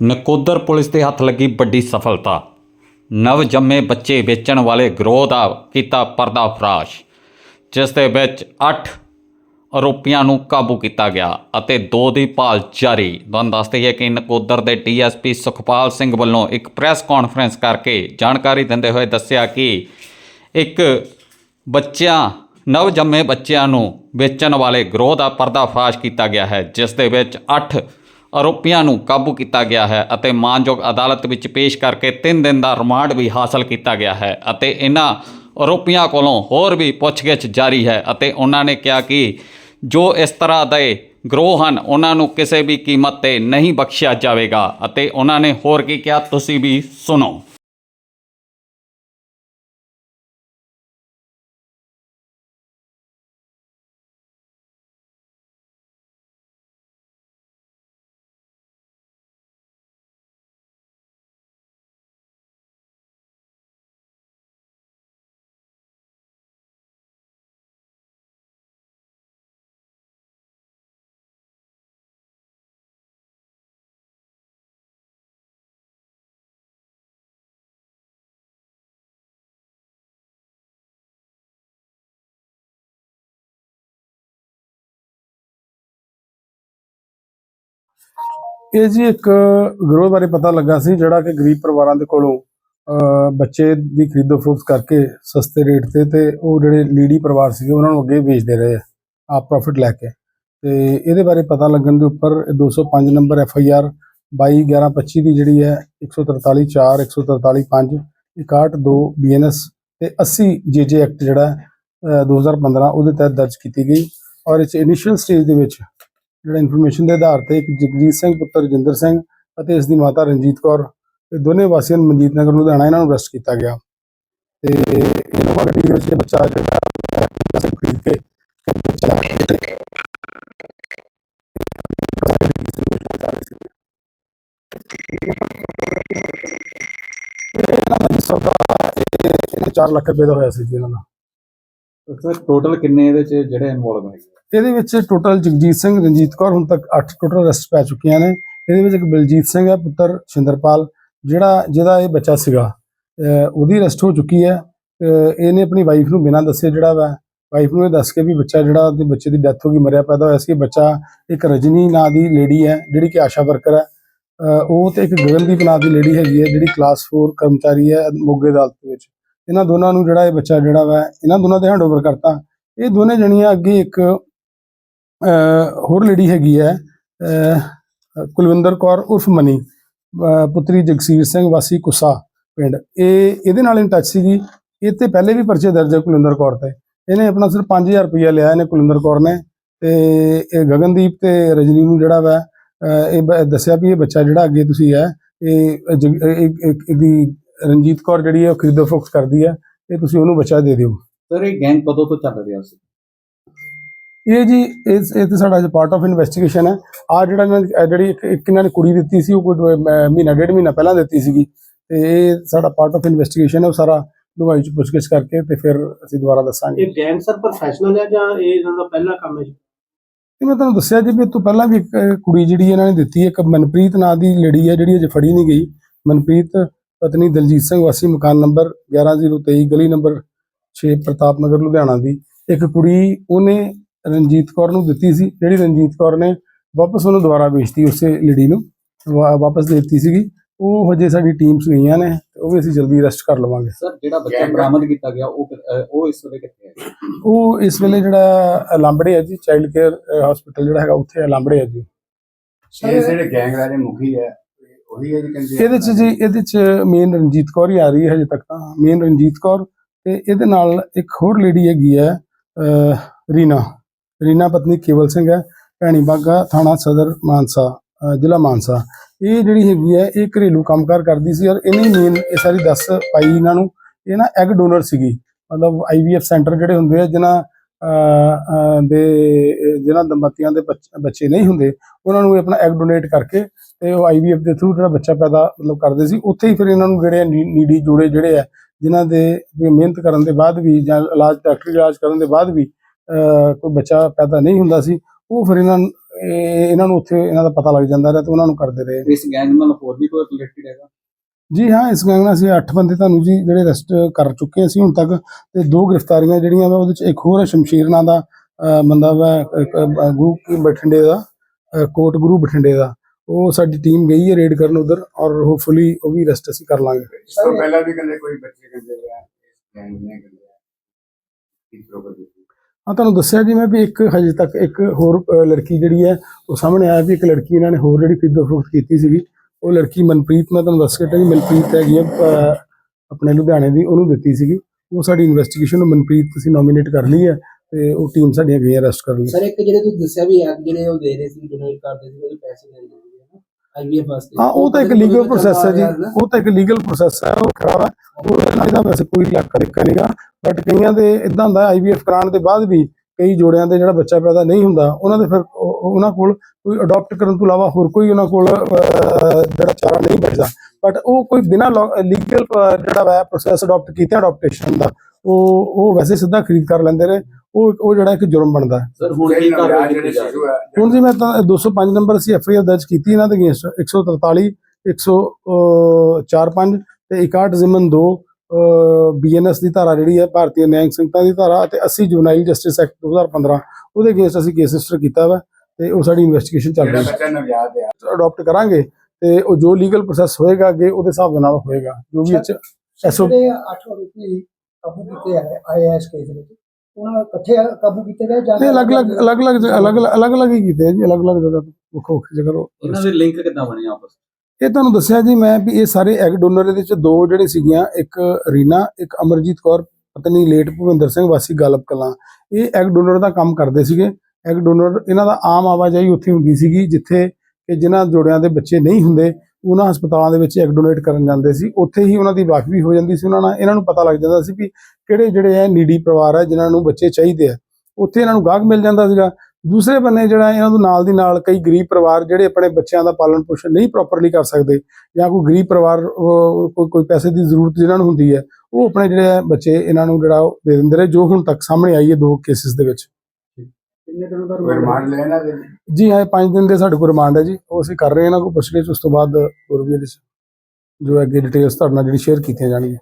Nakodar police ਦੇ ਹੱਥ ਲੱਗੀ ਵੱਡੀ ਸਫਲਤਾ। ਨਵ ਜੰਮੇ ਬੱਚੇ ਵੇਚਣ ਵਾਲੇ ਗਰੋਹ ਦਾ ਕੀਤਾ ਪਰਦਾਫਾਸ਼ ਜਿਸ ਦੇ ਵਿੱਚ 8 ਆਰੋਪੀਆਂ ਨੂੰ ਕਾਬੂ ਕੀਤਾ ਗਿਆ ਅਤੇ ਦੋ ਦੀ ਭਾਲ ਜਾਰੀ। ਤੁਹਾਨੂੰ ਦੱਸ ਦਈਏ ਕਿ ਨਕੋਦਰ ਦੇ ਡੀਐਸਪੀ ਸੁਖਪਾਲ ਸਿੰਘ ਵੱਲੋਂ ਇੱਕ ਪ੍ਰੈਸ ਕਾਨਫਰੰਸ ਕਰਕੇ ਜਾਣਕਾਰੀ ਦਿੰਦੇ ਹੋਏ ਦੱਸਿਆ ਕਿ ਇੱਕ ਬੱਚਿਆਂ ਨਵ ਜੰਮੇ ਬੱਚਿਆਂ ਨੂੰ ਵੇਚਣ ਵਾਲੇ ਗਰੋਹ ਦਾ ਪਰਦਾਫਾਸ਼ ਕੀਤਾ ਗਿਆ ਹੈ, ਜਿਸ ਦੇ ਵਿੱਚ 8 ਆਰੋਪੀਆਂ ਨੂੰ ਕਾਬੂ ਕੀਤਾ ਗਿਆ ਹੈ ਅਤੇ ਮਾਨਯੋਗ ਅਦਾਲਤ ਵਿੱਚ ਪੇਸ਼ ਕਰਕੇ 3 ਦਿਨ ਦਾ ਰਿਮਾਂਡ ਵੀ ਹਾਸਲ ਕੀਤਾ ਗਿਆ ਹੈ ਅਤੇ ਇਹਨਾਂ ਆਰੋਪੀਆਂ ਕੋਲੋਂ ਹੋਰ ਵੀ ਪੁੱਛਗਿੱਛ ਜਾਰੀ ਹੈ ਅਤੇ ਉਹਨਾਂ ਨੇ ਕਿਹਾ ਕਿ ਜੋ ਇਸ ਤਰ੍ਹਾਂ ਦੇ ਗਰੋਹ ਹਨ, ਉਹਨਾਂ ਨੂੰ ਕਿਸੇ ਵੀ ਕੀਮਤ ਤੇ ਨਹੀਂ ਬਖਸ਼ਿਆ ਜਾਵੇਗਾ ਅਤੇ ਉਹਨਾਂ ਨੇ ਹੋਰ ਕੀ ਕਿਹਾ, ਤੁਸੀਂ ਵੀ ਸੁਣੋ। ਇਹ ਜੀ ਇੱਕ ਗਰੋਹ ਬਾਰੇ ਪਤਾ ਲੱਗਾ ਸੀ ਜਿਹੜਾ ਕਿ ਗਰੀਬ ਪਰਿਵਾਰਾਂ ਦੇ ਕੋਲੋਂ ਬੱਚੇ ਦੀ ਖਰੀਦੋ ਫਰੋਖਤ ਕਰਕੇ ਸਸਤੇ ਰੇਟ ਤੇ ਤੇ ਉਹ ਜਿਹੜੇ ਲੀੜੀ ਪਰਿਵਾਰ ਸੀਗੇ ਉਹਨਾਂ ਨੂੰ ਅੱਗੇ ਵੇਚਦੇ ਰਹੇ ਆ, ਆਪ ਪ੍ਰੋਫਿਟ ਲੈ ਕੇ। ਤੇ ਇਹਦੇ ਬਾਰੇ ਪਤਾ ਲੱਗਣ ਦੇ ਉੱਪਰ ਇਹ 205 ਨੰਬਰ ਐਫ ਆਈ ਆਰ 221125 ਦੀ ਜਿਹੜੀ ਹੈ 143 4 143 5 61 2 ਬੀ ਐਨ ਐਸ ਤੇ 80 ਜੇ ਜੇ ਐਕਟ ਜਿਹੜਾ ਹੈ, ਅਹ, 2015 ਉਹਦੇ ਤਹਿਤ ਦਰਜ ਕੀਤੀ ਗਈ। ਔਰ ਇਸ ਇਨੀਸ਼ੀਅਲ ਸਟੇਜ ਦੇ ਵਿੱਚ ਜਿਹੜਾ ਇਨਫੋਰਮੇਸ਼ਨ ਦੇ ਆਧਾਰ ਤੇ ਇੱਕ ਜਗਜੀਤ ਸਿੰਘ, ਪੁੱਤਰ ਰਜਿੰਦਰ ਸਿੰਘ ਅਤੇ ਇਸ ਦੀ ਮਾਤਾ ਰਣਜੀਤ ਕੌਰ ਇਹ ਦੋਨੇ ਵਾਸੀਆਂ ਨੂੰ ਮਨਜੀਤ ਨਗਰ, ਲੁਧਿਆਣਾ ਇਹਨਾਂ ਨੂੰ ਅਰੈਸਟ ਕੀਤਾ ਗਿਆ। ਤੇ ਇਹਨਾਂ ਗੱਡੀ ਦੇ ਵਿੱਚ ਬੱਚਾ ਜਿਹੜਾ ਖਰੀਦ ਕੇ ਇਹਨਾਂ ਦਾ ਸੌਦਾ 4 ਲੱਖ ਰੁਪਏ ਦਾ ਹੋਇਆ ਸੀ ਜੀ ਇਹਨਾਂ ਦਾ। ਟੋਟਲ ਕਿੰਨੇ ਇਹਦੇ ਚ ਜਿਹੜੇ ਇਨਵੋਲਵ ਹੈਗੇ ਇਹਦੇ ਵਿੱਚ ਟੋਟਲ ਜਗਜੀਤ ਸਿੰਘ, ਰਣਜੀਤ ਕੌਰ ਹੁਣ ਤੱਕ 8 ਟੋਟਲ ਅਰੈਸਟ ਪੈ ਚੁੱਕੀਆਂ ਨੇ। ਇਹਦੇ ਵਿੱਚ ਇੱਕ ਬਲਜੀਤ ਸਿੰਘ ਹੈ, ਪੁੱਤਰ ਸ਼ਿੰਦਰਪਾਲ, ਜਿਹੜਾ, ਜਿਹਦਾ ਇਹ ਬੱਚਾ ਸੀਗਾ ਉਹਦੀ ਅਰੈਸਟ ਹੋ ਚੁੱਕੀ ਹੈ। ਇਹਨੇ ਆਪਣੀ ਵਾਈਫ ਨੂੰ ਬਿਨਾਂ ਦੱਸੇ ਜਿਹੜਾ ਵਾ ਵਾਈਫ ਨੂੰ ਇਹ ਦੱਸ ਕੇ ਵੀ ਬੱਚਾ ਜਿਹੜਾ ਤੇ ਬੱਚੇ ਦੀ ਡੈਥ ਹੋ ਗਈ, ਮਰਿਆ ਪੈਦਾ ਹੋਇਆ ਸੀ। ਬੱਚਾ ਇੱਕ ਰਜਨੀ ਨਾਂ ਦੀ ਲੇਡੀ ਹੈ, ਜਿਹੜੀ ਕਿ ਆਸ਼ਾ ਵਰਕਰ ਹੈ। ਉਹ ਤੇ ਇੱਕ ਗਗਨਦੀਪ ਨਾਂ ਦੀ ਲੇਡੀ ਹੈਗੀ ਹੈ, ਜਿਹੜੀ ਕਲਾਸ 4 ਕਰਮਚਾਰੀ ਹੈ ਮੋਗੇ ਅਦਾਲਤ ਦੇ ਵਿੱਚ। ਇਹਨਾਂ ਦੋਨਾਂ ਨੂੰ ਜਿਹੜਾ ਇਹ ਬੱਚਾ ਜਿਹੜਾ ਵਾ, ਇਹਨਾਂ ਦੋਨਾਂ ਦੇ ਹੈਂਡਓਵਰ ਕਰਤਾ। ਇਹ ਦੋਨੇ ਜਣੀਆਂ ਅੱਗੇ ਇੱਕ ਹੋਰ ਲੇਡੀ ਹੈਗੀ ਹੈ ਕੁਲਵਿੰਦਰ ਕੌਰ ਉਰਫ ਮਨੀ ਪੁੱਤਰੀ ਜਗਸੀਰ ਸਿੰਘ, ਵਾਸੀ ਕੁਸਾ ਪਿੰਡ। ਇਹ, ਇਹਦੇ ਨਾਲ ਇਨ ਟੱਚ ਸੀਗੀ। ਇਹ ਤੇ ਪਹਿਲੇ ਵੀ ਪਰਚੇ ਦਰਜ ਹੈ ਕੁਲਵਿੰਦਰ ਕੌਰ ਤੇ। ਇਹਨੇ ਆਪਣਾ ਸਿਰਫ 5000 ਰੁਪਇਆ ਲਿਆ ਇਹਨੇ ਕੁਲਵਿੰਦਰ ਕੌਰ ਨੇ। ਤੇ ਇਹ ਗਗਨਦੀਪ ਤੇ ਰਜਨੀ ਨੂੰ ਜਿਹੜਾ ਵਾ ਇਹ ਬ- ਦੱਸਿਆ ਵੀ ਇਹ ਬੱਚਾ ਜਿਹੜਾ ਅੱਗੇ ਤੁਸੀਂ ਹੈ, ਇਹ ਜਗ- ਇਹ- ਇਹਦੀ ਰਣਜੀਤ ਕੌਰ ਜਿਹੜੀ ਹੈ ਉਹ ਖਰੀਦੋ ਫੋਕਸ ਕਰਦੀ ਹੈ। ਇਹ ਤੁਸੀਂ ਉਹਨੂੰ ਬੱਚਾ ਦੇ ਦਿਓ। ਸਰ ਇਹ ਗੈਂਗ ਕਦੋਂ ਤੋਂ ਚੱਲ ਰਿਹਾ ਸੀ? ਇਹ ਜੀ ਇਹ ਇਹ ਤੇ ਸਾਡਾ ਪਾਰਟ ਆਫ ਇਨਵੈਸਟੀਗੇਸ਼ਨ ਹੈ। ਆ ਜਿਹੜਾ ਇਹਨਾਂ ਦੀ- ਜਿਹੜੀ ਇੱਕ ਇਹਨਾਂ ਨੇ ਕੁੜੀ ਦਿੱਤੀ ਸੀ ਉਹ ਕੋਈ ਮਹੀਨਾ ਡੇਢ ਮਹੀਨਾ ਪਹਿਲਾਂ ਦਿੱਤੀ ਸੀਗੀ। ਤੇ ਇਹ ਸਾਡਾ ਪਾਰਟ ਆਫ ਇਨਵੈਸਟੀਗੇਸ਼ਨ ਹੈ ਉਹ ਸਾਰਾ ਦੁਬਾਈ ਚ ਪੁੱਛਗਿੱਛ ਕਰਕੇ ਤੇ ਫਿਰ ਅਸੀਂ ਦੁਬਾਰਾ ਦੱਸਾਂਗੇ। ਇਹ ਗੈਂਗ ਸਰ ਪ੍ਰੋਫੈਸ਼ਨਲ ਹੈ ਜਾਂ ਇਹ ਇਹਨਾਂ ਦਾ ਪਹਿਲਾ ਕੰਮ ਹੈ ਜੀ? ਇਹ ਮੈਂ ਤੁਹਾਨੂੰ ਦੱਸਿਆ ਜੀ ਵੀ ਇਹ ਤੋਂ ਪਹਿਲਾਂ ਵੀ ਇੱਕ ਕੁੜੀ ਜਿਹੜੀ ਇਹਨਾਂ ਨੇ ਦਿੱਤੀ ਹੈ ਇੱਕ ਮਨਪ੍ਰੀਤ ਨਾਂ ਦੀ ਲੇਡੀ ਹੈ ਜਿਹੜੀ ਅਜੇ ਫੜੀ ਨਹੀਂ ਗਈ। ਮਨਪ੍ਰੀਤ ਪਤਨੀ ਦਲਜੀਤ ਸਿੰਘ ਵਾਸੀ ਮਕਾਨ ਨੰਬਰ 11023 ਗਲੀ ਨੰਬਰ 6 ਪ੍ਰਤਾਪ ਨਗਰ ਲੁਧਿਆਣਾ ਦੀ। ਇੱਕ ਕੁੜੀ ਉਹਨੇ ਰਣਜੀਤ ਕੌਰ ਨੂੰ ਦਿੱਤੀ ਸੀ ਜਿਹੜੀ ਰਣਜੀਤ ਕੌਰ ਨੇ ਵਾਪਸ ਉਹਨੂੰ ਦੁਬਾਰਾ ਵੇਚਤੀ ਉਸੇ ਲੇਡੀ ਨੂੰ ਵਾਪਸ ਦੇ ਦਿੱਤੀ ਸੀਗੀ। ਉਹ ਹਜੇ ਸਾਡੀ ਟੀਮਸ ਗਈਆਂ ਨੇ ਤੇ ਉਹ ਵੀ ਅਸੀਂ ਜਲਦੀ ਅਰੈਸਟ ਕਰ ਲਵਾਂਗੇ। ਸਰ ਜਿਹੜਾ ਬੱਚਾ ਬਰਾਮਦ ਕੀਤਾ ਗਿਆ ਉਹ ਉਹ ਇਸ ਵੇਲੇ ਕਿੱਥੇ ਹੈ ਉਹ ਇਸ ਵੇਲੇ ਜਿਹੜਾ ਲਾਂਬੜੇ ਹੈ ਜੀ ਚਾਈਲਡ ਕੇਅਰ ਹਸਪੀਟਲ ਜਿਹੜਾ ਹੈਗਾ ਉੱਥੇ ਹੈ ਲਾਂਬੜੇ ਹੈ ਜੀ। ਇਹ ਜਿਹੜੇ ਗੈਂਗ ਦਾ ਜਿਹੜੇ ਮੁਖੀ ਹੈ ਉਹੀ ਹੈ ਜੀ ਇਹਦੇ ਚ ਜੀ ਇਹਦੇ ਚ ਮੇਨ ਰਣਜੀਤ ਕੌਰ ਹੀ ਆ ਰਹੀ ਹੈ ਹਜੇ ਤੱਕ ਤਾਂ ਮੇਨ ਰਣਜੀਤ ਕੌਰ ਤੇ ਇਹਦੇ ਨਾਲ ਇੱਕ ਹੋਰ ਲੇਡੀ ਹੈਗੀ ਹੈ ਰੀਨਾ। ਰੀਨਾ ਪਤਨੀ ਕੇਵਲ ਸਿੰਘ ਹੈ, ਭੈਣੀ ਬਾਗਾ ਥਾਣਾ ਸਦਰ ਮਾਨਸਾ ਜ਼ਿਲ੍ਹਾ ਮਾਨਸਾ। ਇਹ ਜਿਹੜੀ ਹੈਗੀ ਹੈ, ਇਹ ਘਰੇਲੂ ਕੰਮਕਾਰ ਕਰਦੀ ਸੀ ਔਰ ਇਹਨੇ ਮੇਨ ਇਹ ਸਾਰੀ ਦੱਸ ਪਾਈ ਇਹਨਾਂ ਨੂੰ, ਇਹ ਨਾ ਐਗ ਡੋਨਰ ਸੀਗੀ। ਮਤਲਬ ਆਈਵੀਐਫ ਸੈਂਟਰ ਜਿਹੜੇ ਹੁੰਦੇ ਆ, ਜਿਨ੍ਹਾਂ ਦੇ ਜਿਹਨਾਂ ਦੰਪਤੀਆਂ ਦੇ ਬੱਚ- ਬੱਚੇ ਨਹੀਂ ਹੁੰਦੇ, ਉਹਨਾਂ ਨੂੰ ਇਹ ਆਪਣਾ ਐਗ ਡੋਨੇਟ ਕਰਕੇ ਤੇ ਉਹ ਆਈਵੀਐਫ ਦੇ ਥਰੂ ਜਿਹੜਾ ਬੱਚਾ ਪੈਦਾ ਮਤਲਬ ਕਰਦੇ ਸੀ, ਉੱਥੇ ਹੀ ਫਿਰ ਇਹਨਾਂ ਨੂੰ ਜਿਹੜੇ ਨੀਡੀ ਜੋੜੇ ਜਿਹੜੇ ਆ, ਜਿਨ੍ਹਾਂ ਦੇ ਮਿਹਨਤ ਕਰਨ ਦੇ ਬਾਅਦ ਵੀ ਜਾਂ ਇਲਾਜ, ਡਾਕਟਰੀ ਇਲਾਜ ਕਰਨ ਦੇ ਬਾਅਦ ਵੀ ਕੋਈ ਬੱਚਾ ਪੈਦਾ ਨਹੀਂ ਹੁੰਦਾ ਸੀ ਉਹ ਫਿਰ ਇਹਨਾਂ ਇਹਨਾਂ ਨੂੰ ਉੱਥੇ ਇਹਨਾਂ ਦਾ ਪਤਾ ਲੱਗ ਜਾਂਦਾ ਰਿਹਾ ਤੇ ਉਹਨਾਂ ਨੂੰ ਕਰਦੇ ਰਹੇ। ਇਸ ਗੈਂਗ ਨਾਲ ਹੋਰ ਵੀ ਕੋਈ ਰਿਲੇਟਡ ਹੈਗਾ? ਜੀ ਹਾਂ ਇਸ ਗੈਂਗ ਨਾਲ ਅਸੀਂ 8 ਬੰਦੇ ਤੁਹਾਨੂੰ ਜੀ ਜਿਹੜੇ ਅਰੈਸਟ ਕਰ ਚੁੱਕੇ ਅਸੀਂ ਹੁਣ ਤੱਕ ਤੇ ਦੋ ਗ੍ਰਿਫਤਾਰੀਆਂ ਜਿਹੜੀਆਂ ਵਾ ਉਹਦੇ ਚ ਇੱਕ ਹੋਰ ਸ਼ਮਸ਼ੀਰ ਨਾਂ ਦਾ ਬੰਦਾ ਵਾ ਗੁਰੂ ਕੀ ਬਠਿੰਡੇ ਦਾ ਕੋਟ ਗੁਰੂ ਬਠਿੰਡੇ ਦਾ। ਉਹ ਸਾਡੀ ਟੀਮ ਗਈ ਹੈ ਰੇਡ ਕਰਨ ਉਧਰ ਔਰ ਹੋਪਫੁਲੀ ਉਹ ਵੀ ਅਰੈਸਟ ਅਸੀਂ ਕਰ ਲਾਂਗੇ। ਪਹਿਲਾਂ ਵੀ ਕਹਿੰਦੇ ਕੋਈ ਬੱਚੇ ਕਹਿੰਦੇ ਆ ਗੈਂਗ ਨੇ ਕਹਿੰਦੇ ਆ ਇਸ ਪ੍ਰੋਪਰ ਹਾਂ ਤੁਹਾਨੂੰ ਦੱਸਿਆ ਜੀ ਮੈਂ ਵੀ ਇੱਕ ਹਜੇ ਤੱਕ ਇੱਕ ਹੋਰ ਲੜਕੀ ਜਿਹੜੀ ਹੈ, ਉਹ ਸਾਹਮਣੇ ਆਇਆ ਵੀ ਇੱਕ ਲੜਕੀ ਇਹਨਾਂ ਨੇ ਹੋਰ ਜਿਹੜੀ ਖਰੀਦੋ ਫਰੋਖਤ ਕੀਤੀ ਸੀਗੀ। ਉਹ ਲੜਕੀ ਮਨਪ੍ਰੀਤ, ਮੈਂ ਤੁਹਾਨੂੰ ਦੱਸ ਕੇ ਹਟਿਆ ਜੀ, ਮਨਪ੍ਰੀਤ ਹੈਗੀ ਹੈ ਆਪਣੇ ਲੁਧਿਆਣੇ ਦੀ, ਉਹਨੂੰ ਦਿੱਤੀ ਸੀਗੀ। ਉਹ ਸਾਡੀ ਇਨਵੈਸਟੀਗੇਸ਼ਨ ਮਨਪ੍ਰੀਤ ਅਸੀਂ ਨੋਮੀਨੇਟ ਕਰ ਲਈ ਹੈ ਤੇ ਉਹ ਟੀਮ ਸਾਡੀਆਂ ਗਈਆਂ ਅਰੈਸਟ ਕਰ ਲਈ ਸਰ, ਇੱਕ ਜਿਹੜੇ ਤੁਸੀਂ ਦੱਸਿਆ ਵੀ ਐਪ ਜਿਹੜੇ ਉਹ ਦੇ ਰਹੇ ਸੀ ਡੋਨੇਟ ਕਰਦੇ ਸੀ, ਉਹਦੇ ਪੈਸੇ ਦੇ ਵਾਸਤੇ ਹਾਂ ਉਹ ਤਾਂ ਇੱਕ ਲੀਗਲ ਪ੍ਰੋਸੈਸ ਹੈ ਜੀ। ਉਹ ਤਾਂ ਇੱਕ ਲੀਗਲ ਪ੍ਰੋਸੈਸ ਹੈ ਉਹ ਖਰਾਬ ਹੈ। ਉਹਦੇ ਨਾਲ ਇਹਦਾ ਵੈਸੇ ਕੋਈ ਲੱਕ ਦੇਖਾ ਨਹੀਂਗਾ ਬਟ ਕਈਆਂ ਦੇ ਇਦਾਂ ਹੁੰਦਾ ਆਈਵੀਐਫ ਕਰਾਉਣ ਦੇ ਬਾਅਦ ਵੀ ਕਈ ਜੋੜਿਆਂ ਦੇ ਜਿਹੜਾ ਬੱਚਾ ਪੈਦਾ ਨਹੀਂ ਹੁੰਦਾ ਉਹਨਾਂ ਦੇ ਫਿਰ ਉਹ- ਉਹ- ਉਹਨਾਂ ਕੋਲ ਕੋਈ ਅਡਾਪਟ ਕਰਨ ਤੋਂ ਇਲਾਵਾ ਹੋਰ ਕੋਈ ਉਹਨਾਂ ਕੋਲ ਜਿਹੜਾ ਚਾਰਾ ਨਹੀਂ ਬਚਦਾ। ਬਟ ਉਹ ਕੋਈ ਬਿਨਾਂ ਲੀਗਲ ਜਿਹੜਾ ਵਾ ਪ੍ਰੋਸੈਸ ਅਡਾਪਟ ਕੀਤਾ ਅਡਾਪਟੇਸ਼ਨ ਦਾ ਉਹ ਉਹ ਵੈਸੇ ਸਿੱਧਾ ਖਰੀਦ ਕਰ ਲੈਂਦੇ ਨੇ ਉਹ ਉਹ ਜਿਹੜਾ ਇੱਕ ਜੁਰਮ ਬਣਦਾ ਹੈ। ਸਰ ਹੁਣ ਕੀ ਕਾਰਵਾਈ ਜਿਹੜੇ ਕੀਤੀ ਜਾ ਰਹੀ ਸ਼ਿਸ਼ੂ ਹੈ? ਹੁਣ ਜੀ ਮੈਂ ਤਾਂ 205 ਨੰਬਰ ਅਸੀਂ ਐਫਆਈਆਰ ਦਰਜ ਕੀਤੀ ਇਹਨਾਂ ਦੇ ਅਗੇਂਸਟ 143 145 ਤੇ 61 ਜ਼ਿਮਨ 2 ਬੀਐਨਐਸ ਦੀ ਧਾਰਾ ਜਿਹੜੀ ਹੈ ਭਾਰਤੀ ਨਿਆਂਇਕ ਸੰਹਿਤਾ ਦੀ ਧਾਰਾ ਅਤੇ 80 ਜੁਵਨਾਈਲ ਜਸਟਿਸ ਐਕਟ 2015 ਉਹਦੇ ਅਗੇਂਸਟ ਅਸੀਂ ਕੇਸ ਰਜਿਸਟਰ ਕੀਤਾ ਵਾ ਤੇ ਉਹ ਸਾਡੀ ਇਨਵੈਸਟੀਗੇਸ਼ਨ ਚੱਲ ਰਹੀ ਹੈ। ਅਡਾਪਟ ਕਰਾਂਗੇ ਤੇ ਉਹ ਜੋ ਲੀਗਲ ਪ੍ਰੋਸੈਸ ਹੋਏਗਾ ਅੱਗੇ ਉਹਦੇ ਹਿਸਾਬ ਦੇ ਨਾਲ ਹੋਏਗਾ ਜੋ ਵੀ ਵਿੱਚ ਐਸਓ ਜਿਹੜੇ 8 ਆਰੋਪੀ ਕਾਬੂ ਕੀਤੇ ਆਈਐਸ ਕੇਸ ਵਿੱਚ? ਉਹਨਾਂ ਇਕੱਠੇ ਕਾਬੂ ਕੀਤੇ ਗਏ ਜਾਂ ਨਹੀਂ ਅਲੱਗ-ਅਲੱਗ ਅਲੱਗ-ਅਲੱਗ ਅਲੱਗ-ਅਲੱਗ ਅਲੱਗ-ਅਲੱਗ ਹੀ ਕੀਤੇ ਆ ਜੀ ਅਲੱਗ-ਅਲੱਗ ਜਗ੍ਹਾ ਤੋਂ ਵੱਖੋ ਜਗ੍ਹਾ ਤੋਂ। ਇਹਨਾਂ ਦੇ ਲਿੰਕ ਕਿੱਦਾਂ ਬਣੇ ਆਪਸ ਇਹ ਤੁਹਾਨੂੰ ਦੱਸਿਆ ਜੀ ਮੈਂ ਵੀ ਇਹ ਸਾਰੇ ਐਗ ਡੋਨਰ ਦੇ ਵਿੱਚ ਦੋ ਜਿਹੜੇ ਸੀਗੀਆਂ ਇੱਕ ਰੀਨਾ ਇੱਕ ਅਮਰਜੀਤ ਕੌਰ ਪਤਨੀ ਲੇਟ ਭੁਪਿੰਦਰ ਸਿੰਘ ਵਾਸੀ ਗਾਲਬ ਕਲਾਂ। ਇਹ ਐਗ ਡੋਨਰ ਦਾ ਕੰਮ ਕਰਦੇ ਸੀਗੇ। ਐਗ ਡੋਨਰ ਇਹਨਾਂ ਦਾ ਆਮ ਆਵਾਜਾਈ ਉੱਥੇ ਹੁੰਦੀ ਸੀਗੀ ਜਿੱਥੇ ਕਿ ਜਿਨ੍ਹਾਂ ਜੋੜਿਆਂ ਦੇ ਬੱਚੇ ਨਹੀਂ ਹੁੰਦੇ ਉਹਨਾਂ ਹਸਪਤਾਲਾਂ ਦੇ ਵਿੱਚ ਐਗ ਡੋਨੇਟ ਕਰਨ ਜਾਂਦੇ ਸੀ, ਉੱਥੇ ਹੀ ਉਹਨਾਂ ਦੀ ਵਾਕਫੀ ਹੋ ਜਾਂਦੀ ਸੀ ਉਹਨਾਂ ਨਾਲ। ਇਹਨਾਂ ਨੂੰ ਪਤਾ ਲੱਗ ਜਾਂਦਾ ਸੀ ਵੀ ਕਿਹੜੇ ਜਿਹੜੇ ਹੈ ਨੀਡੀ ਪਰਿਵਾਰ ਹੈ ਜਿਨ੍ਹਾਂ ਨੂੰ ਬੱਚੇ ਚਾਹੀਦੇ ਆ। ਉੱਥੇ ਇਹਨਾਂ ਨੂੰ ਗਾਹਕ ਮਿਲ ਜਾਂਦਾ ਸੀਗਾ। ਦੂਸਰੇ ਬੰਨੇ ਜਿਹੜਾ ਇਹਨਾਂ ਨੂੰ ਨਾਲ ਦੀ ਨਾਲ ਕਈ ਗਰੀਬ ਪਰਿਵਾਰ ਜਿਹੜੇ ਆਪਣੇ ਬੱਚਿਆਂ ਦਾ ਪਾਲਣ ਪੋਸ਼ਣ ਨਹੀਂ ਪ੍ਰੋਪਰਲੀ ਕਰ ਸਕਦੇ ਜਾਂ ਕੋਈ ਗਰੀਬ ਪਰਿਵਾਰ ਕੋਈ ਕੋਈ ਪੈਸੇ ਦੀ ਜ਼ਰੂਰਤ ਜਿਹਨਾਂ ਨੂੰ ਹੁੰਦੀ ਹੈ, ਉਹ ਆਪਣੇ ਜਿਹੜੇ ਆ ਬੱਚੇ ਇਹਨਾਂ ਨੂੰ ਜਿਹੜਾ ਉਹ ਦੇ ਦਿੰਦੇ ਰਹੇ, ਜੋ ਹੁਣ ਤੱਕ ਸਾਹਮਣੇ ਆਈ ਹੈ ਦੋ ਕੇਸਿਸ ਦੇ ਵਿੱਚ। ਕਿੰਨੇ ਦਿਨ ਦਾ ਕੋਈ ਰਿਮਾਂਡ ਲੈਣਾ ਦੇ ਜੀ ਹਾਂ 5 ਦਿਨ ਦੇ ਸਾਡੇ ਕੋਲ ਰਿਮਾਂਡ ਹੈ ਜੀ। ਉਹ ਅਸੀਂ ਕਰ ਰਹੇ ਹਾਂ ਇਹਨਾਂ ਕੋਲ ਪੁੱਛਗਿੱਛ ਉਸ ਤੋਂ ਬਾਅਦ ਹੋਰ ਵੀ ਇਹਦੇ 'ਚ ਜੋ ਅੱਗੇ ਡਿਟੇਲਸ ਤੁਹਾਡੇ ਨਾਲ ਜਿਹੜੀ ਸ਼ੇਅਰ ਕੀਤੀਆਂ ਜਾਣਗੀਆਂ।